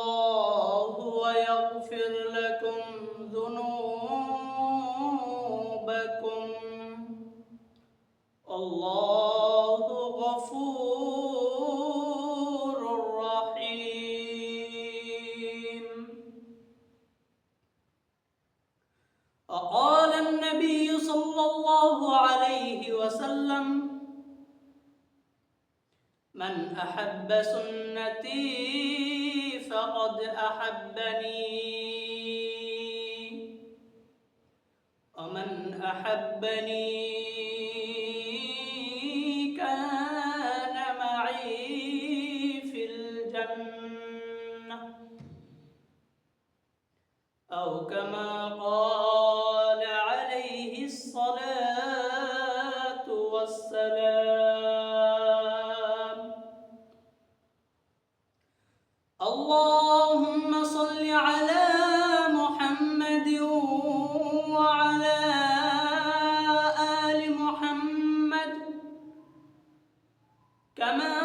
الله ويغفر لكم أحبني. كما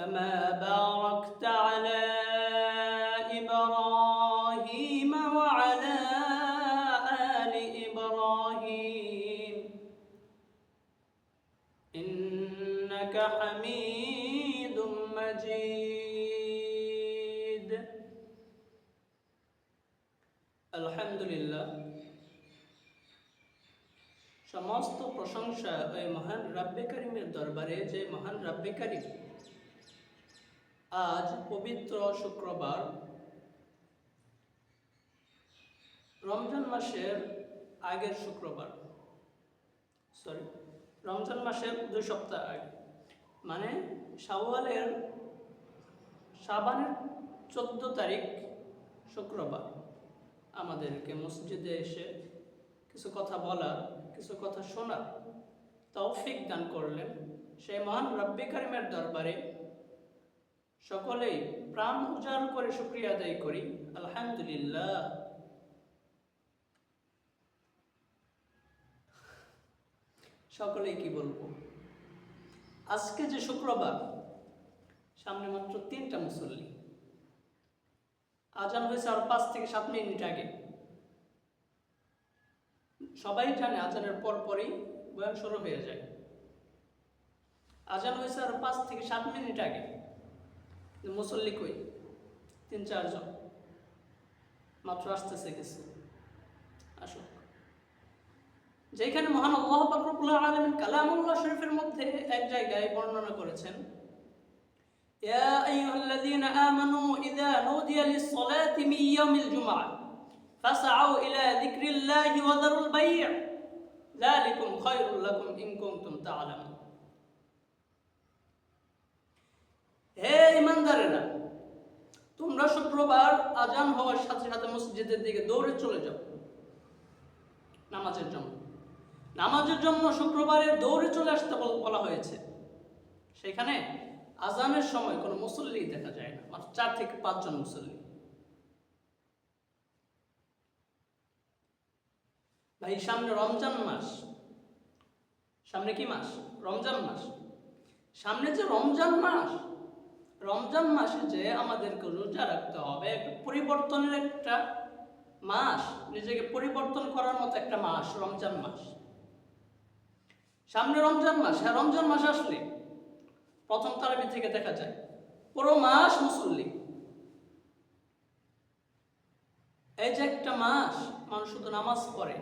كما باركت على إبراهيم وعلى آل إبراهيم إنك حميد مجيد আলহামদুলিল্লাহ সমস্ত প্রশংসা ওই মহান রাব্বে কারিমের দরবারে যে মহান রাব্বে কারিম আজ পবিত্র শুক্রবার। রমজান মাসের আগের শুক্রবার। সরি রমজান মাসের দুই সপ্তাহ আগে। মানে শাওয়ালের সাবানের চোদ্দ তারিখ শুক্রবার। আমাদেরকে মসজিদে এসে কিছু কথা বলার, কিছু কথা শোনার তৌফিক দান করলেন সেই মহান রব্বি কারিমের দরবারে সকলেই প্রাণ উজাড় করে শুক্রিয়া আদায় করি। আলহামদুলিল্লাহ। সকলেই কি বলব? আজকে যে শুক্রবার, সামনে মাত্র তিনটা মুসল্লি। আজান হয়েছে আর পাঁচ থেকে সাত মিনিট আগে। সবাই জানে আজানের পর পরই বয়ান শুরু হয়ে যায়। আজান হয়েছে আর পাঁচ থেকে সাত মিনিট আগে। মুসল্লি কই তিন চারজন মাত্র আসতেছে কিছু আসুক যেখানে মহান আল্লাহ পাকরুল্লাহ আলমিন কালামুল্লাহ শরীফের মধ্যে এক জায়গায় বর্ণনা করেছেন يا أيها الذين آمنوا إذا نودي للصلاة من يوم الجمعة فاسعوا إلى ذكر الله وذروا البيع ذلكم خير لكم إن كنتم تعلمون ইমানদারেরা তোমরা শুক্রবার আজান হওয়ার সাথে সাথে মসজিদের দিকে দৌড়ে চলে যাও। নামাজের জন্য। নামাজের জন্য শুক্রবারে দৌড়ে চলে আসতে বলা হয়েছে। সেখানে আজানের সময় কোনো মুসল্লি দেখা যায় না। মাত্র চার থেকে পাঁচজন মুসল্লি। ভাই, সামনে রমজান মাস। সামনে কি মাস? রমজান মাস। সামনে যে রমজান মাস রমজান মাসে যে আমাদেরকে রোজা রাখতে হবে পরিবর্তনের একটা মাস, নিজেকে পরিবর্তন করার মতো একটা মাস, রমজান মাস। সামনে রমজান মাস হ্যাঁ রমজান মাস আসলে প্রথম তারাবি থেকে দেখা যায়, পুরো মাস মুসল্লি। এই যে একটা মাস, মানুষ শুধু নামাজ পড়ে।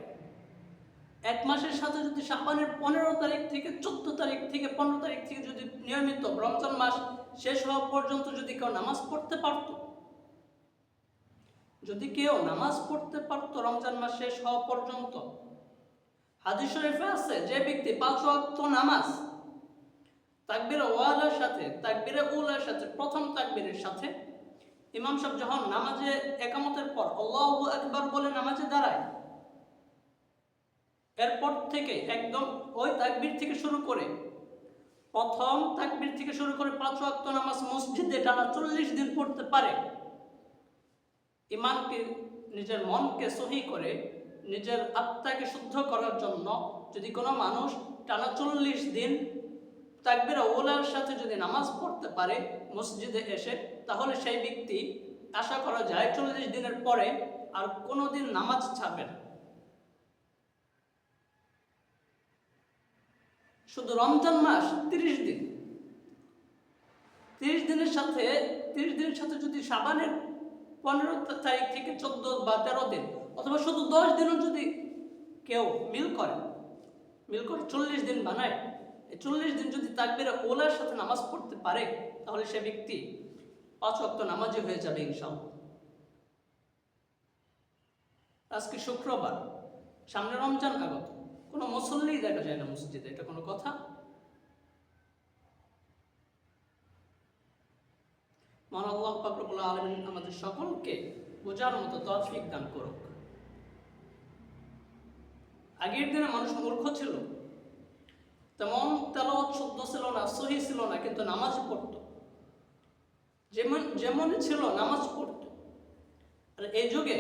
এক মাসের সাথে যদি সাবানের পনেরো তারিখ থেকে চোদ্দ তারিখ থেকে পনেরো তারিখ থেকে যদি নিয়মিত রমজান মাস শেষ হওয়া পর্যন্ত যদি কেউ নামাজ পড়তে পারত, যদি কেউ নামাজ পড়তে পারত রমজান মাস শেষ হওয়া পর্যন্ত, হাদিস শরীফে আছে, যে ব্যক্তি পাঁচ ওয়াক্ত নামাজ, তাকবির ওয়ালার সাথে, তাকবিরে উলার সাথে, প্রথম তাকবীরের সাথে, ইমাম সাহেব যখন নামাজে একামতের পর আল্লাহু আকবার বলে নামাজে দাঁড়ায়, এরপর থেকে একদম ওই তাকবীর থেকে শুরু করে প্রথম তাকবীর থেকে শুরু করে পাঁচ ওয়াক্ত নামাজ মসজিদে টানা চল্লিশ দিন পড়তে পারে। ইমানকে নিজের মনকে সহি করে, নিজের আত্মাকে শুদ্ধ করার জন্য যদি কোনো মানুষ টানা চল্লিশ দিন তাকবির ওলার সাথে যদি নামাজ পড়তে পারে মসজিদে এসে, তাহলে সেই ব্যক্তি আশা করা যায় চল্লিশ দিনের পরে আর কোনো দিন নামাজ ছাড়বে না। শুধু রমজান মাস, তিরিশ দিন। তিরিশ দিনের সাথে, তিরিশ দিনের সাথে যদি সাবানের পনেরো তারিখ থেকে চোদ্দ বা তেরো দিন, অথবা শুধু দশ দিনও যদি কেউ মিল করে মিল করে চল্লিশ দিন বানায়, এই চল্লিশ দিন যদি তাকবিরে ওলার সাথে নামাজ পড়তে পারে, তাহলে সে ব্যক্তি পাঁচ নামাজি হয়ে যাবে ইনশাল্লাহ আজকে শুক্রবার, সামনে রমজান আগত। কোনো মুসল্লি দেখা যায় না মসজিদে, এটা কোনো কথা? মহান আল্লাহ পাকরবুল্লাহ আলমিন আমাদের সকলকে বোঝার মতো তৌফিক দান করুক। আগের দিনে মানুষ মূর্খ ছিল। তেমন তেলাওয়াত শুদ্ধ ছিল না, সহি ছিল না, কিন্তু নামাজ পড়ত। যেমন, যেমনই ছিল, নামাজ পড়ত। আর এই যুগে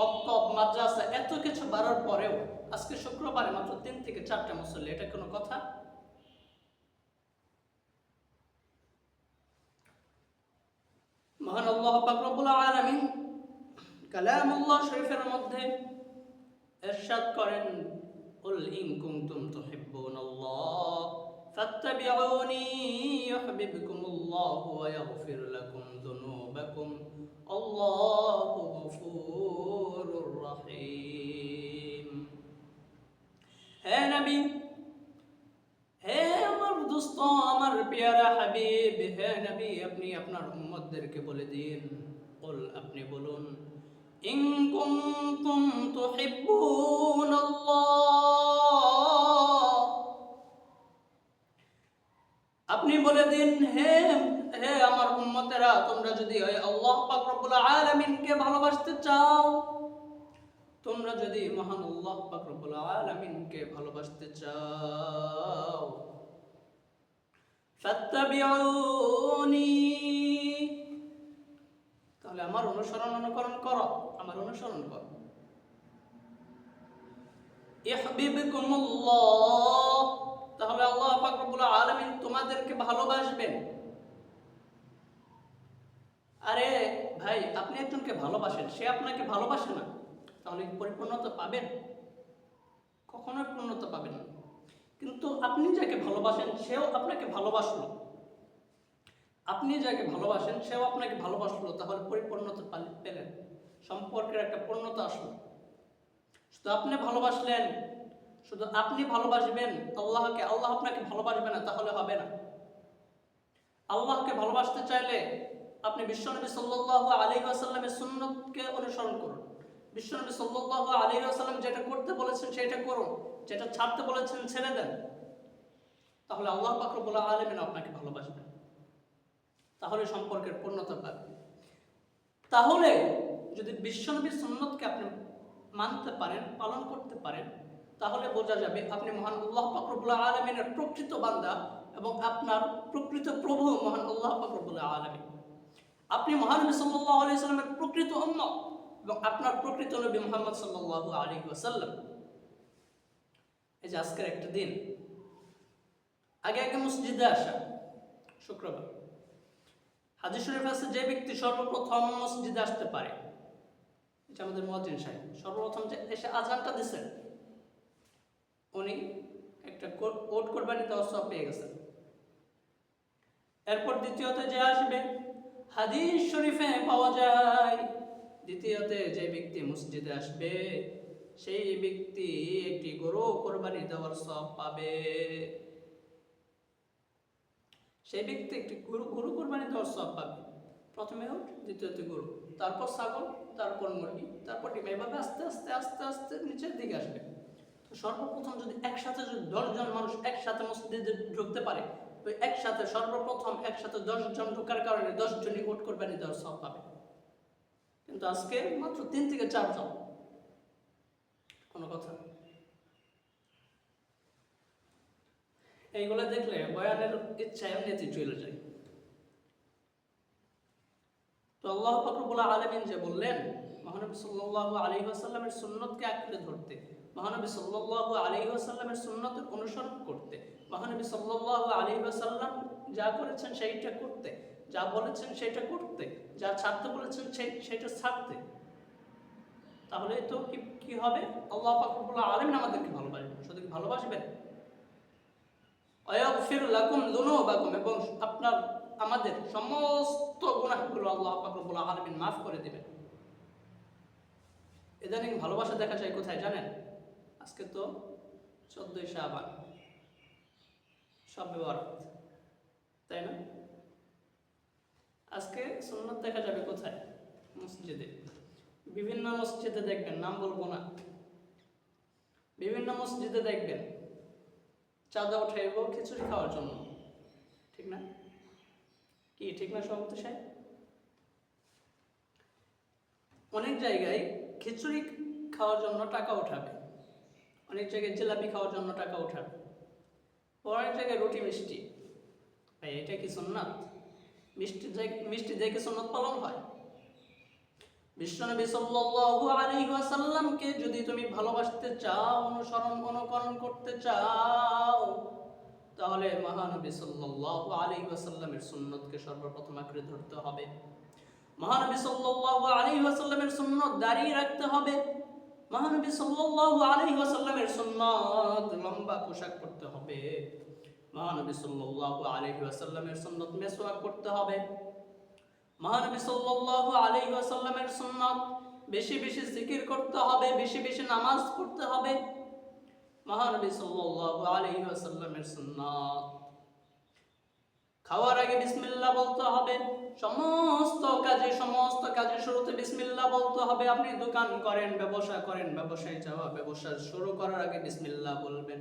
মক্তব মাদ্রাসা, এত কিছু বাড়ার পরেও আজকে শুক্রবারে মাত্র তিন থেকে চারটা মুসল্লি এটা কোনো কথা মহান আল্লাহ পাক রব্বুল আলামিন কালামুল্লাহ শরীফের মধ্যে ইরশাদ করেন قل إن كنتم تحبون الله فاتبعوني يحببكم الله ويغفر لكم ذنوبكم الله উম্মতদেরকে বলে দিন। বল আপনি বলুন, ইন কুনতুম তুহিব্বুন আল্লাহ আপনি বলে দিন, হে হে আমার উম্মতেরা, তোমরা যদি আল্লাহ পাক রব্বুল আলামিনকে ভালোবাসতে চাও, তোমরা যদি মহান আল্লাহ পাক রব্বুল আলামিনকে ভালোবাসতে চাও, ফাত্তাবিউনি। তাহলে আমার অনুসরণ অনুকরণ করো, আমার অনুসরণ করো। তাহলে আল্লাহ পাক রব্বুল আলামিন তোমাদেরকে ভালোবাসবেন। আরে ভাই, আপনি একজনকে ভালোবাসেন, সে আপনাকে ভালোবাসে না। তাহলে পরিপূর্ণতা পাবেন? কখনোই পূর্ণতা পাবেন না। কিন্তু আপনি যাকে ভালোবাসেন, সেও আপনাকে ভালোবাসলো। আপনি যাকে ভালোবাসেন, সেও আপনাকে ভালোবাসলো, তাহলে পরিপূর্ণতা পাল- পেলেন। সম্পর্কের একটা পূর্ণতা আসলো। শুধু আপনি ভালোবাসলেন, শুধু আপনি ভালোবাসবেন আল্লাহকে, আল্লাহ আপনাকে ভালোবাসবে না, তাহলে হবে না। আল্লাহকে ভালোবাসতে চাইলে আপনি বিশ্বনবী সাল্লাল্লাহু আলাইহি ওয়াসাল্লামের সুন্নতকে অনুসরণ করুন। বিশ্বনবী সাল্লাল্লাহু আলাইহি ওয়াসাল্লাম যেটা করতে বলেছেন, সেটা করুন। যেটা ছাড়তে বলেছেন, ছেড়ে দেন। তাহলে আল্লাহ পাক রব্বুল আলামিন আপনাকে ভালোবাসবেন। তাহলে সম্পর্কের পূর্ণতা পাবে তাহলে যদি বিশ্বনবীর সুন্নতকে আপনি মানতে পারেন, পালন করতে পারেন, তাহলে বোঝা যাবে আপনি মহান আল্লাহ ফাকরুল্লাহ আলমিনের প্রকৃত বান্দা এবং আপনার প্রকৃত প্রভু মহান আল্লাহ ফাকরুল্লাহ আলমিন। আপনি মহানবী সাল্লাহ আলি সাল্লামের প্রকৃত অন্য এবং আপনার প্রকৃত নবী মোহাম্মদ সাল্লাহ আলী ওয়াসাল্লাম। এই যে আজকের একটা দিন। আগে আগে মসজিদে আসা, শুক্রবার। হাজির শরীফ আছে যে ব্যক্তি সর্বপ্রথম মসজিদে আসতে পারে। এটা আমাদের মহাজিন সাহেব। সর্বপ্রথম যে এসে আজানটা দিচ্ছেন উনি একটা কোট কোরবানি দেওয়ার সব পেয়ে গেছেন। এরপর দ্বিতীয়তে যে আসবে, হাদিস শরীফে পাওয়া যায়, দ্বিতীয়তে যে ব্যক্তি মসজিদে আসবে, সেই ব্যক্তি একটি গরু কোরবানি দেওয়ার সব পাবে। সেই ব্যক্তি একটি গরু গরু কোরবানি দেওয়ার সব পাবে। প্রথমে উঠ দ্বিতীয়তে গরু। তারপর ছাগল, তারপর মুরগি, তারপর ডিম। এভাবে আস্তে আস্তে আস্তে আস্তে নিচের দিকে আসবে। তো সর্বপ্রথম যদি একসাথে যদি দশজন মানুষ একসাথে মসজিদে ঢুকতে পারে, তো একসাথে সর্বপ্রথম একসাথে দশজন ঢোকার কারণে দশজনই উঠ কোরবানি দেওয়ার সব পাবে। কিন্তু আজকে মাত্র তিন থেকে চারজন। কোনো কথা এইগুলো দেখলে বয়ানের ইচ্ছা এমনিতেই চলে যায়। তো আল্লাহ ফাকরুল আলমিন যে বললেন, মহানবী সাল্লাহ আলী আসাল্লামের সুন্নতকে আঁকড়ে ধরতে, মহানবী সাল্লাহ আলী আসাল্লামের সুন্নতের অনুসরণ করতে, মহানবী সাল্লাহ আলী আসাল্লাম যা করেছেন সেইটা করতে, যা বলেছেন সেটা করতে, যা ছাড়তে বলেছেন সেই সেটা ছাড়তে। তাহলে তো কি কি হবে? আল্লাহ পাকুল্লাহ আলমিন আমাদেরকে ভালোবাসবেন। শুধু ভালোবাসবেন? অয়গফির লাকুম দুনুবাকুম এবং আপনার, আমাদের সমস্ত গুনাহগুলো আল্লাহ পাকুল্লাহ আলমিন মাফ করে দিবেন। ইদানিং ভালোবাসা দেখা যায় কোথায় জানেন? আজকে তো চোদ্দই শাহবান সব ব্যবহার তাই না? আজকে সুন্নত দেখা যাবে কোথায়? মসজিদে। বিভিন্ন মসজিদে দেখবেন, নাম বলব না। বিভিন্ন মসজিদে দেখবেন চাঁদা উঠাইব, খিচুড়ি খাওয়ার জন্য। ঠিক না? কি, ঠিক না সভাপতি সাহেব? অনেক জায়গায় খিচুড়ি খাওয়ার জন্য টাকা উঠাবে। অনেক জায়গায় জিলাপি খাওয়ার জন্য টাকা উঠাবে। অনেক জায়গায় রুটি, মিষ্টি। ভাই, এটা কি সুন্নাত? মিষ্টি মিষ্টি দেখে সুন্নত পালন হয়? বিশ্বনবী সাল্লাল্লাহু আলাইহি ওয়াসাল্লামকে যদি তুমি ভালোবাসতে চাও, অনুসরণ, অনুকরণ করতে চাও, তাহলে মহানবী সাল্লাল্লাহু আলাইহি ওয়াসাল্লামের সুন্নতকে সর্বপ্রথম আঁকড়ে ধরতে হবে। মহানবী সাল্লাল্লাহু আলাইহি ওয়াসাল্লামের সুন্নত দাঁড়িয়ে রাখতে হবে। মহানবী সাল্লাল্লাহু আলাইহি ওয়াসাল্লামের সুন্নত লম্বা পোশাক পরতে হবে। মহানবী সাল্লাল্লাহু আলাইহি ওয়াসাল্লামের সুন্নত মেসওয়াক করতে হবে। মহানবী বেশি বেশি জিকির করতে হবে, বেশি বেশি নামাজ পড়তে হবে। মহানবী খাওয়ার আগে বিসমিল্লাহ বলতে হবে। সমস্ত কাজে সমস্ত কাজে শুরুতে বিসমিল্লাহ বলতে হবে। আপনি দোকান করেন, ব্যবসা করেন, ব্যবসায় যাওয়া, ব্যবসা শুরু করার আগে বিসমিল্লাহ বলবেন।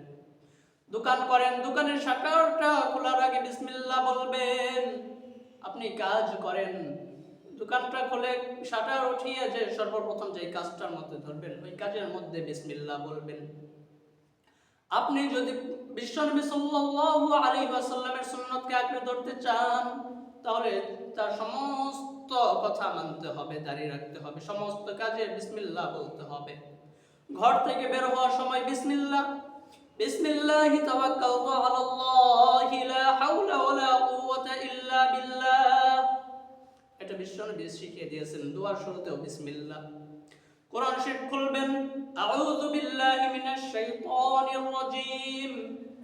দোকান করেন, দোকানের শাটারটা খোলার আগে বিসমিল্লাহ বলবেন। আপনি কাজ করেন, দোকানটা খোলে শাটার উঠিয়ে যে সর্বপ্রথম যে কাজটার মধ্যে ধরবেন, ওই কাজের মধ্যে বিসমিল্লাহ বলবেন। আপনি যদি বিশ্বনবী সাল্লাল্লাহু আলাইহি ওয়াসাল্লামের সুন্নতকে আঁকড়ে ধরতে চান, তাহলে তার সমস্ত কথা মানতে হবে, দাঁড়িয়ে রাখতে হবে, সমস্ত কাজে বিসমিল্লাহ বলতে হবে। ঘর থেকে বের হওয়ার সময় বিসমিল্লাহ বিসমিল্লাহি তাওয়াক্কালতু আলাল্লাহি, লা হাওলা ওয়ালা কুওয়াতা ইল্লা বিল্লাহ। এটা বিশ্বনবী শিখিয়ে দিয়েছেন, দোয়ার শুরুতেও বিসমিল্লাহ। কোরআন শরীফ খুলবেন, আউযু বিল্লাহি মিনাশ শাইতানির রাজিম।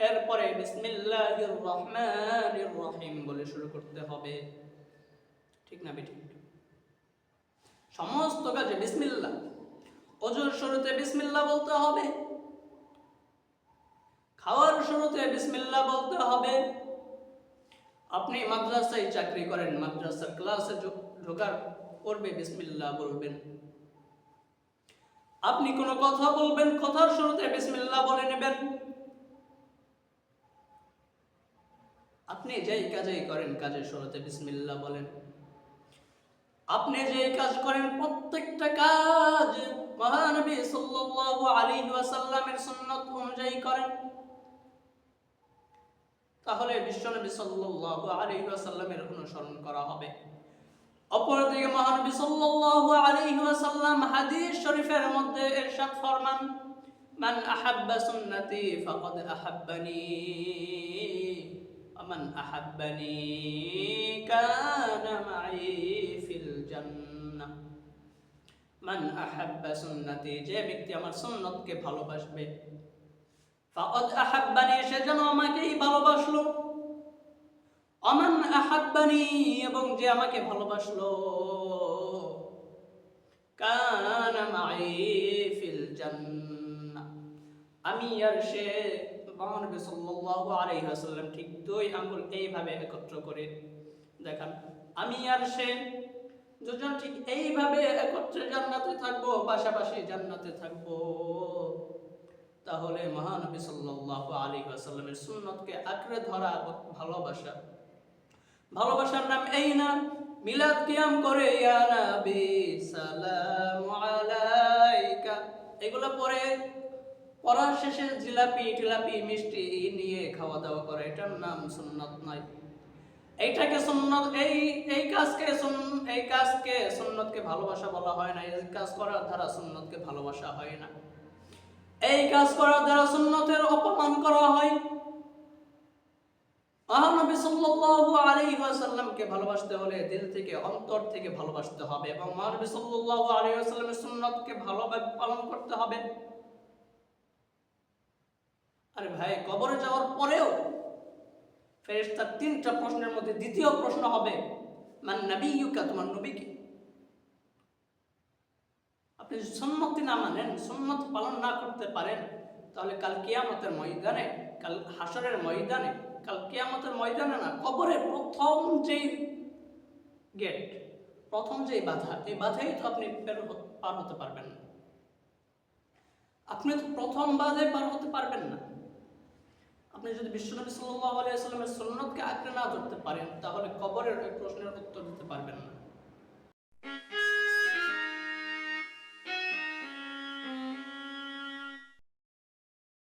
এরপরে বিসমিল্লাহির রহমানির রহিম বলে শুরু করতে হবে। ঠিক না বেঠিক? সমস্ত কাজে বিসমিল্লাহ। অজুর শুরুতে বিসমিল্লাহ বলতে হবে। খাওয়ার শুরুতে বিসমিল্লা বলতে হবে। আপনি মাদ্রাসায় চাকরি করেন, মাদ্রাসার ক্লাসে ঢোকার পূর্বে বিসমিল্লা বলবেন। আপনি কোনো কথা বলবেন, কথার শুরুতে বিসমিল্লা বলে নেবেন। আপনি যেই কাজেই করেন, কাজের শুরুতে বিসমিল্লা বলেন। আপনি যে কাজ করেন, প্রত্যেকটা কাজ মহানবী সাল্লাল্লাহু আলাইহি ওয়াসাল্লামের সুন্নাত অনুযায়ী করেন। তাহলে বিশ্বনবী সাল্লাল্লাহু আলাইহি ওয়াসাল্লামের অনুসরণ করা হবে অপরদিকে মহানবী সাল্লাল্লাহু আলাইহি ওয়াসাল্লাম হাদিস শরীফের মধ্যে ইরশাদ ফরমান মান আহাব্বা সুন্নতি ফাকাদ আহাব্বানি ومن أحبني كان معي في الجنة মান আহাব্বা সুন্নতি যে ব্যক্তি আমার সুন্নতকে ভালোবাসবে ফাকাদ আহাব্বানি সে যেন আমাকেই ভালোবাসলো। অমান আহাব্বানি এবং যে আমাকে ভালোবাসলো। কানা মাই ফিল জান্নাহ। আমি আর সে মহানবী সাল্লাল্লাহু আলাইহি ওয়াসাল্লাম ঠিক দুই আঙ্গুল এইভাবে একত্র করে দেখান। আমি আর সে দুজন ঠিক এইভাবে একত্রে জান্নাতে থাকব, পাশাপাশি জান্নাতে থাকব। তাহলে মহানবী সাল্লাল্লাহু আলাইহি ওয়াসাল্লামের সুন্নতকে আঁকড়ে ধরা ভালোবাসা। ভালোবাসার নাম এই না, মিলাদ কিয়াম করে এগুলো পরে পড়ার শেষে জিলাপি, টিলাপি, মিষ্টি নিয়ে খাওয়া দাওয়া করে। এটার নাম সুন্নত নয়। এইটাকে সুন্নত, এই এই কাজকে এই কাজকে সুন্নতকে ভালোবাসা বলা হয় না। এই কাজ করার দ্বারা সুন্নতকে ভালোবাসা হয় না। এই কাজ করার দ্বারা সুন্নতের অপমান করা হয়। মহানবী সাল্লাল্লাহু আলাইহি ওয়াসাল্লামকে ভালোবাসতে হলে দিল থেকে অন্তর থেকে ভালোবাসতে হবে এবং মহানবী সাল্লাল্লাহু আলাইহি ওয়াসাল্লামের সুন্নতকে ভালোভাবে পালন করতে হবে। আরে ভাই, কবরে যাওয়ার পরেও ফেরেশতার তিনটা প্রশ্নের মধ্যে দ্বিতীয় প্রশ্ন হবে, মান নাবিয়ুকা তোমার নবী কি? আপনি যদি সুন্নতি না মানেন সুন্নত পালন না করতে পারেন, তাহলে কাল কেয়ামতের ময়দানে, কাল হাসরের ময়দানে, কাল কেয়ামতের ময়দানে না কবরের প্রথম যেই গেট প্রথম যেই বাধা, এই বাধাই তো আপনি পার হতে পারবেন না। আপনি তো প্রথম বাধায় পার হতে পারবেন না। আপনি যদি বিশ্বনবী সাল্লাল্লাহু আলাইহি সাল্লামের সুন্নতকে আঁকড়ে না ধরতে পারেন, তাহলে কবরের একটু